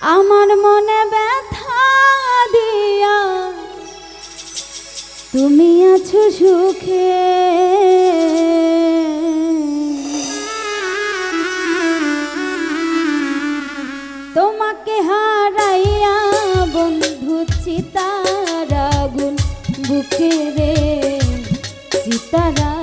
আমার মনে ব্যথা দিয়া। তুমি আছো সুখে। তোমাকে হারাইয়া বন্ধু চিতারা গুণ বুকে রে, চিতারা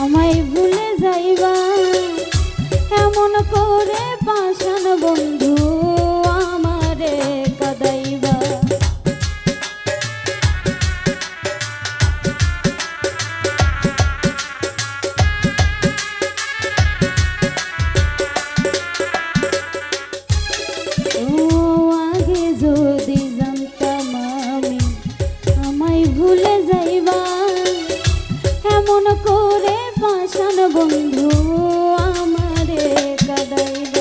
যাইবা ভুলে যাইবা। এমন করে পাশান বন্ধু আমারে কদাইবা। করে পাশান বন্ধু আমারে কাদাইল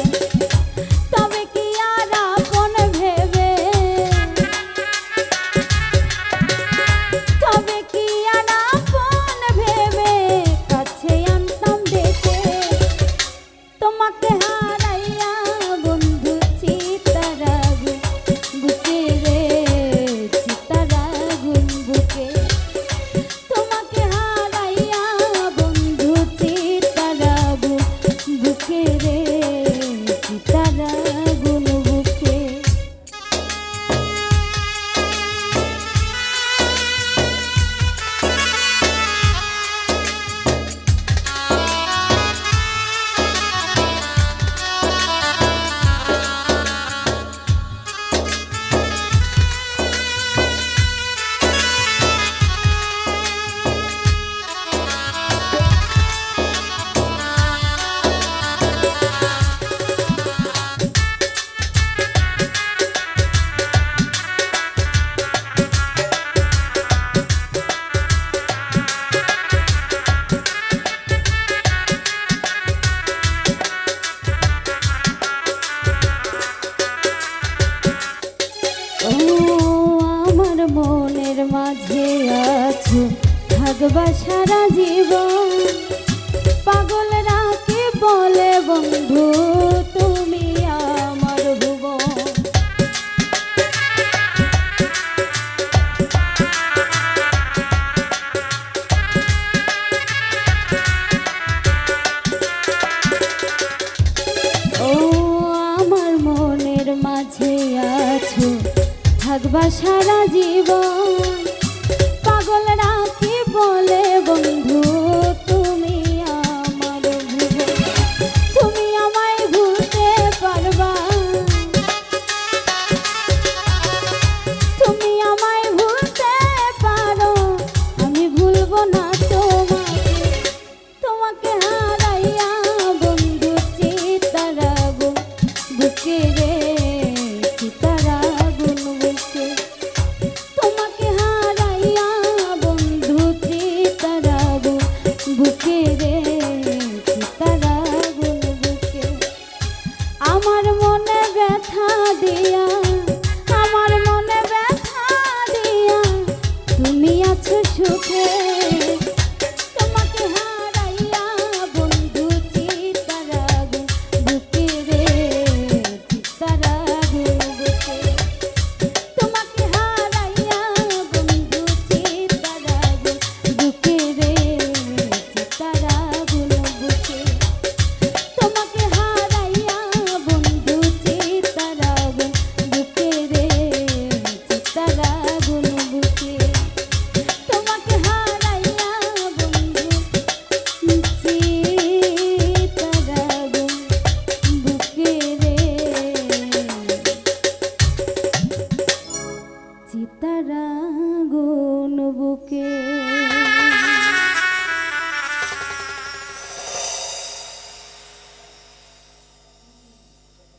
থাকবা সারা জীবন। পাগলরা কি বলে বন্ধু? তুমি আমার ভুবন। ও, আমার মনের মাঝে আছো। থাকবা সারা জীবন। বলে দিয়া আমার মনে ব্যথা দিয়া তুমি আছো সুখে।